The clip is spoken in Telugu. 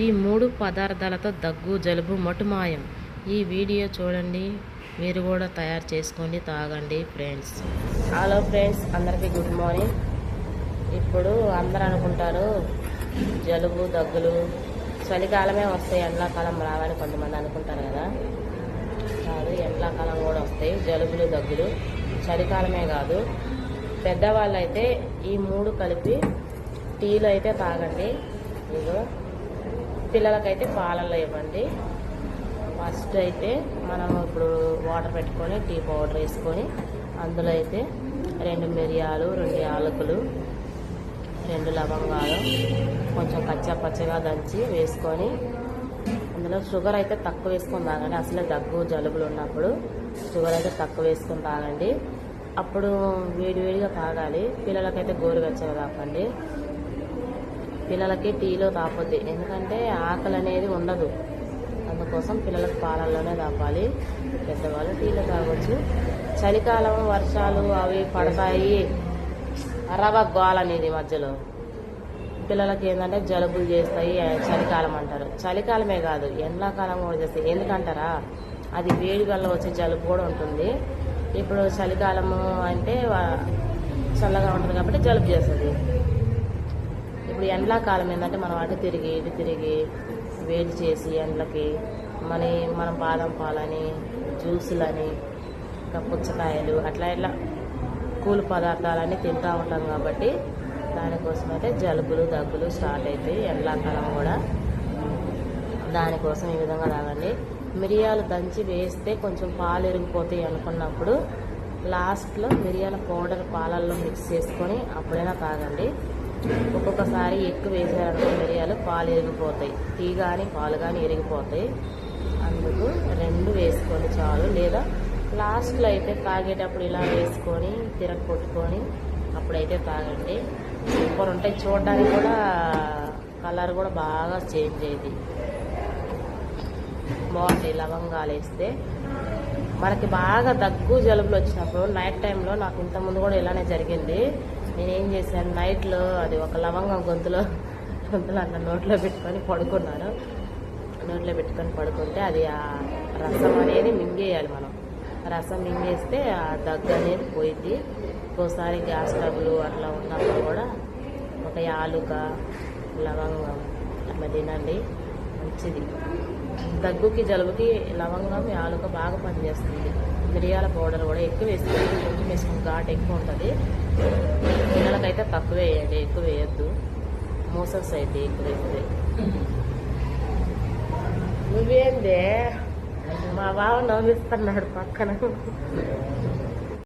ఈ మూడు పదార్థాలతో దగ్గు జలుబు మటుమాయం. ఈ వీడియో చూడండి. మీరు కూడా తయారు చేసుకోండి తాగండి ఫ్రెండ్స్. హలో ఫ్రెండ్స్ అందరికీ గుడ్ మార్నింగ్ ఇప్పుడు అందరూ అనుకుంటారు జలుబు దగ్గులు చలికాలమే వస్తాయి ఎండాకాలం రావని కొంతమంది అనుకుంటారు కదా. కాదు ఎండాకాలం కూడా వస్తాయి జలుబులు దగ్గులు చలికాలమే కాదు. పెద్దవాళ్ళు అయితే ఈ మూడు కలిపి టీలు అయితే తాగండి. ఇదిగో పిల్లలకైతే పాలల్లో ఇవ్వండి. ఫస్ట్ అయితే మనం ఇప్పుడు వాటర్ పెట్టుకొని టీ పౌడర్ వేసుకొని అందులో అయితే రెండు మిరియాలు రెండు యాలకులు రెండు లవంగాలు కొంచెం కచ్చా పచ్చగా దంచి వేసుకొని అందులో షుగర్ అయితే తక్కువ వేసుకొని తాగండి. అసలే దగ్గు జలుబులు ఉన్నప్పుడు షుగర్ అయితే తక్కువ వేసుకొని తాగండి. అప్పుడు వేడివేడిగా తాగాలి. పిల్లలకైతే గోరువెచ్చగా తాపండి పిల్లలకి టీలో తాపొద్ది. ఎందుకంటే ఆకలి అనేది ఉండదు. అందుకోసం పిల్లలకు పాలల్లోనే తాపాలి. పెద్దవాళ్ళు టీలో తాగొచ్చు. చలికాలం వర్షాలు అవి పడతాయి. రవ గోల అనేది మధ్యలో. పిల్లలకి ఏంటంటే జలుబులు చేస్తాయి. చలికాలం అంటారు. చలికాలమే కాదు ఎండాకాలం కూడా చేస్తాయి. ఎందుకంటారా? అది వేడి వల్ల వచ్చే జలుబు కూడా ఉంటుంది. ఇప్పుడు చలికాలము అంటే చల్లగా ఉంటుంది కాబట్టి జలుబు చేస్తుంది. ఇప్పుడు ఎండాకాలం ఏంటంటే మనం అటు తిరిగి ఇటు తిరిగి వేడి చేసి ఎండలకి మన మనం బాదం పాలని జ్యూసులని ఇంకా పుచ్చకాయలు అట్లా ఇట్లా కూల్ పదార్థాలన్నీ తింటూ ఉంటాం కాబట్టి దానికోసం అయితే జలుబులు దగ్గులు స్టార్ట్ అవుతాయి ఎండాకాలం కూడా దానికోసం ఈ విధంగా తాగండి మిరియాలు దంచి వేస్తే కొంచెం పాలు ఇరిగిపోతాయి అనుకున్నప్పుడు లాస్ట్లో మిరియాల పౌడర్ పాలల్లో మిక్స్ చేసుకొని అప్పుడైనా తాగండి. ఒక్కొక్కసారి ఎక్కువ వేసారనుకో మిరియాలు పాలు ఎరిగిపోతాయి. టీ కానీ పాలు కానీ ఎరిగిపోతాయి. అందుకు రెండు వేసుకొని చాలు. లేదా లాస్ట్లో అయితే తాగేటప్పుడు ఇలా వేసుకొని తిరగ కొట్టుకొని అప్పుడైతే తాగండి. సూపర్ ఉంటాయి. చూడడానికి కూడా కలర్ కూడా బాగా చేంజ్ అయ్యింది. బాగుంటాయి. లవంగాలు వేస్తే మనకి బాగా దగ్గు జలుబులు వచ్చినప్పుడు నైట్ టైంలో నాకు ఇంతకుముందు కూడా ఇలానే జరిగింది. నేనేం చేశాను? నైట్లో అది ఒక లవంగం గొంతులో గొంతులో అన్న నోట్లో పెట్టుకొని పడుకున్నాను. నోట్లో పెట్టుకొని పడుకుంటే అది ఆ రసం అనేది మింగేయాలి మనం. రసం మింగేస్తే ఆ దగ్గు అనేది పోయింది ఒక్కోసారి గ్యాస్ ట్రబులు అట్లా ఉన్నప్పుడు కూడా ఒక యాలుక లవంగం అట్లా తినండి. మంచిది. దగ్గుకి జలుబుకి లవంగం యాలుక బాగా పనిచేస్తుంది. మిరియాల పౌడర్ కూడా ఎక్కువ వేసుకోండి కొంచెం వేసుకుని ఘాట్ ఎక్కువ ఉంటుంది. పిల్లలకైతే తక్కువ వేయండి ఎక్కువ వేయద్దు. మోసల్స్ అయితే ఎక్కువ వేస్తే. నువ్వేందే? మా బావ నవ్విస్తున్నాడు పక్కన.